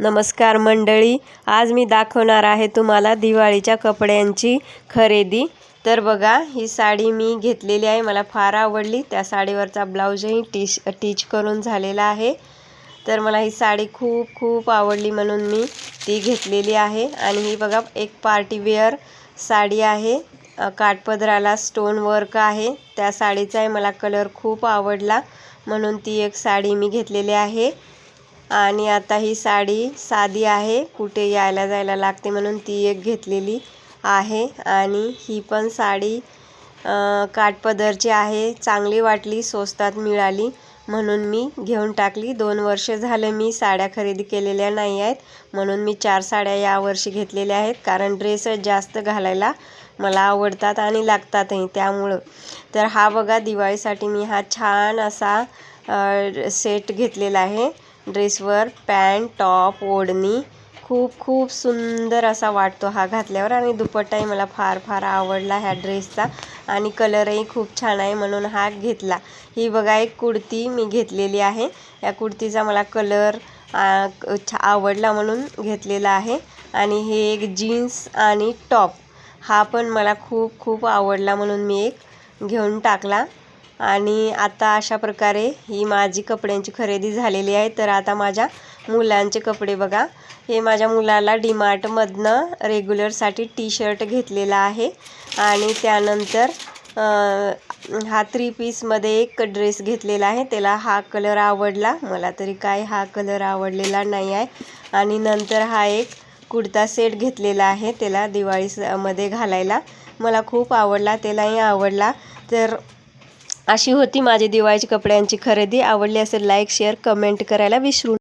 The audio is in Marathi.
नमस्कार मंडळी आज मी दाखवणार आहे तुम्हाला दिवाळीच्या कपड्यांची खरेदी. तर बघा ही साडी मी घेतलेली आहे मला फार आवडली. त्या साडीवरचा ब्लाऊजही टीच टीच करून झालेला आहे. तर मला ही साडी खूप खूप आवडली म्हणून मी ती घेतलेली आहे. आणि ही बघा एक पार्टी वेअर साडी आहे. काठपदराला स्टोन वर्क आहे. त्या साडीचा आहे मला कलर खूप आवडला म्हणून ती एक साडी मी घेतलेली आहे. आणि आता ही साडी साधी आहे. कुठे यायला जायला लागते म्हणून ती एक घेतलेली आहे. आणि ही पण साडी काठपदरची आहे. चांगली वाटली स्वस्तात मिळाली म्हणून मी घेऊन टाकली. दोन वर्ष झालं मी साड्या खरेदी केलेल्या नाही आहेत म्हणून मी चार साड्या यावर्षी घेतलेल्या आहेत. कारण ड्रेसच जास्त घालायला मला आवडतात आणि लागतातही त्यामुळं. तर हा बघा दिवाळीसाठी मी हा छान असा सेट घेतलेला आहे. ड्रेसवर पॅन्ट टॉप ओढणी. खूप खूप सुंदर असा वाटतो हा घातल्यावर आणि दुपट्टाही मला फार फार आवडला ह्या ड्रेसचा आणि कलरही खूप छान आहे म्हणून हा घेतला. ही बघा एक कुडती मी घेतलेली आहे. या कुडतीचा मला कलर आवडला म्हणून घेतलेला आहे. आणि हे एक जीन्स आणि टॉप. हा पण मला खूप खूप आवडला म्हणून मी एक घेऊन टाकला. आणि आता अशा प्रकारे ही माझी कपड्यांची खरेदी झालेली आहे. तर आता माझ्या मुलांचे कपडे बघा. हे माझ्या मुलाला डीमार्टमधनं रेग्युलरसाठी टी शर्ट घेतलेला आहे. आणि त्यानंतर हा थ्री पीसमध्ये एक ड्रेस घेतलेला आहे. त्याला हा कलर आवडला. मला तरी काय हा कलर आवडलेला नाही आहे. आणि नंतर हा एक कुर्ता सेट घेतलेला आहे. त्याला दिवाळी स- मध्ये घालायला. मला खूप आवडला. त्यालाही आवडला. तर अशी होती माझी दिवाळीची कपड्यांची खरेदी. आवडली असेल लाईक शेअर कमेंट करायला विसरू